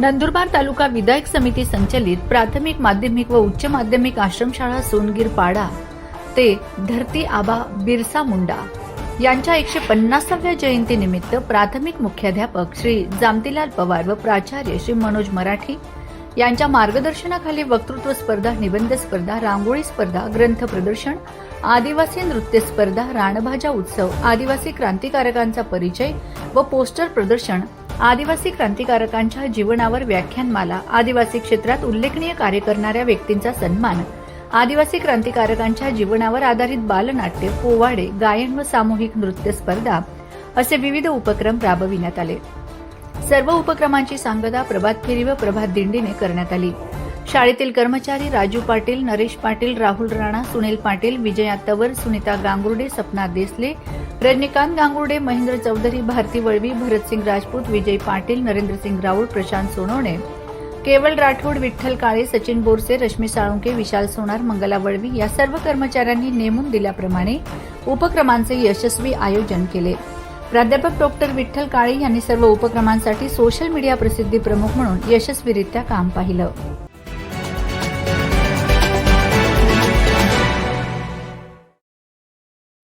नंदुरबार तालुका विधायक समिती संचलित प्राथमिक माध्यमिक व उच्च माध्यमिक आश्रमशाळा सोनगीर पाडा ते धरती आबा बिरसा मुंडा यांच्या एकशे पन्नासाव्या जयंतीनिमित्त प्राथमिक मुख्याध्यापक श्री जामतीलाल पवार व प्राचार्य श्री मनोज मराठी यांच्या मार्गदर्शनाखाली वक्तृत्व स्पर्धा निबंध स्पर्धा रांगोळी स्पर्धा ग्रंथ प्रदर्शन आदिवासी नृत्य स्पर्धा रानभाज्या उत्सव आदिवासी क्रांतिकारकांचा परिचय व पोस्टर प्रदर्शन आदिवासी क्रांतिकारकांच्या जीवनावर व्याख्यानमाला आदिवासी क्षेत्रात उल्लेखनीय कार्य करणाऱ्या व्यक्तींचा सन्मान आदिवासी क्रांतिकारकांच्या जीवनावर आधारित बालनाट्य पोवाडे गायन व सामूहिक नृत्य स्पर्धा असे विविध उपक्रम राबविण्यात आले. सर्व उपक्रमांची सांगता प्रभात फेरी व प्रभात दिंडीने करण्यात आली. शाळेतील कर्मचारी राजू पाटील नरेश पाटील राहुल राणा सुनील पाटील विजया तवर सुनीता गांगुर्डे सपना देसले रजनीकांत गांगुर्डे महेंद्र चौधरी भारती वळवी भरतसिंग राजपूत विजय पाटील नरेंद्रसिंग राऊळ प्रशांत सोनवणे केवळ राठोड विठ्ठल काळे सचिन बोरसे रश्मी साळुंके विशाल सोनार मंगला वळवी या सर्व कर्मचाऱ्यांनी नेमून दिल्याप्रमाणे उपक्रमांचे यशस्वी आयोजन केले. प्राध्यापक डॉक्टर विठ्ठल काळे यांनी सर्व उपक्रमांसाठी सोशल मीडिया प्रसिद्धी प्रमुख म्हणून यशस्वीरित्या काम पाहिलं.